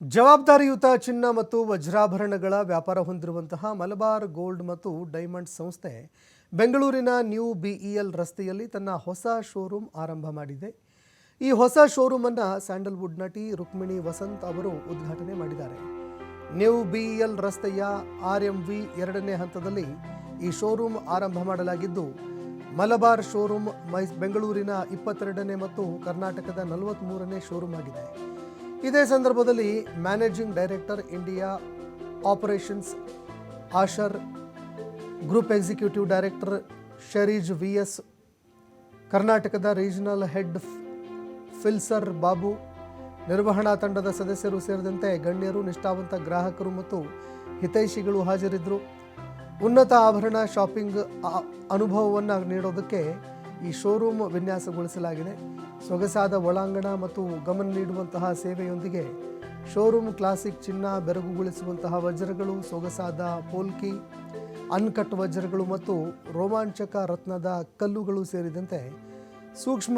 ಜವಾಬ್ದಾರಿಯುತ ಚಿನ್ನ ಮತ್ತು ವಜ್ರಾಭರಣಗಳ ವ್ಯಾಪಾರ ಹೊಂದಿರುವಂತಹ ಮಲಬಾರ್ ಗೋಲ್ಡ್ ಮತ್ತು ಡೈಮಂಡ್ ಸಂಸ್ಥೆ ಬೆಂಗಳೂರಿನ ನ್ಯೂ ಬಿಇಎಲ್ ರಸ್ತೆಯಲ್ಲಿ ತನ್ನ ಹೊಸ ಶೋರೂಮ್ ಆರಂಭ ಮಾಡಿದೆ. ಈ ಹೊಸ ಶೋರೂಮ್ ಅನ್ನ ಸ್ಯಾಂಡಲ್ವುಡ್ ನಟಿ ರುಕ್ಮಿಣಿ ವಸಂತ್ ಅವರು ಉದ್ಘಾಟನೆ ಮಾಡಿದ್ದಾರೆ. ನ್ಯೂ ಬಿಇಎಲ್ ರಸ್ತೆಯ ಆರ್ ಎಂ ವಿ ಎರಡನೇ ಹಂತದಲ್ಲಿ ಈ ಶೋರೂಮ್ ಆರಂಭ ಮಾಡಲಾಗಿದ್ದು, ಮಲಬಾರ್ ಶೋರೂಮ್ ಮೈ ಬೆಂಗಳೂರಿನ ಇಪ್ಪತ್ತೆರಡನೇ ಮತ್ತು ಕರ್ನಾಟಕದ ನಲವತ್ತ್ಮೂರನೇ ಶೋರೂಮ್ ಆಗಿದೆ. ಇದೇ ಸಂದರ್ಭದಲ್ಲಿ managing director India operations Asher group executive director Shareej V S ಕರ್ನಾಟಕದ ರೀಜನಲ್ ಹೆಡ್ ಫಿಲ್ಸರ್ ಬಾಬು ನಿರ್ವಹಣಾ ತಂಡದ ಸದಸ್ಯರು ಸೇರಿದಂತೆ ಗಣ್ಯರು, ನಿಷ್ಠಾವಂತ ಗ್ರಾಹಕರು ಮತ್ತು ಹಿತೈಷಿಗಳು ಹಾಜರಿದ್ದರು. ಉನ್ನತ ಆಭರಣ ಶಾಪಿಂಗ್ ಅನುಭವವನ್ನು ನೀಡೋದಕ್ಕೆ ಈ ಶೋರೂಮ್ ವಿನ್ಯಾಸಗೊಳಿಸಲಾಗಿದೆ. ಸೊಗಸಾದ ಒಳಾಂಗಣ ಮತ್ತು ಗಮನ ನೀಡುವಂತಹ ಸೇವೆಯೊಂದಿಗೆ ಶೋರೂಮ್ ಕ್ಲಾಸಿಕ್ ಚಿನ್ನ ಬೆರಗುಗೊಳಿಸುವಂತಹ ವಜ್ರಗಳು, ಸೊಗಸಾದ ಪೋಲ್ಕಿ ಅನ್ಕಟ್ ವಜ್ರಗಳು ಮತ್ತು ರೋಮಾಂಚಕ ರತ್ನದ ಕಲ್ಲುಗಳು ಸೇರಿದಂತೆ ಸೂಕ್ಷ್ಮ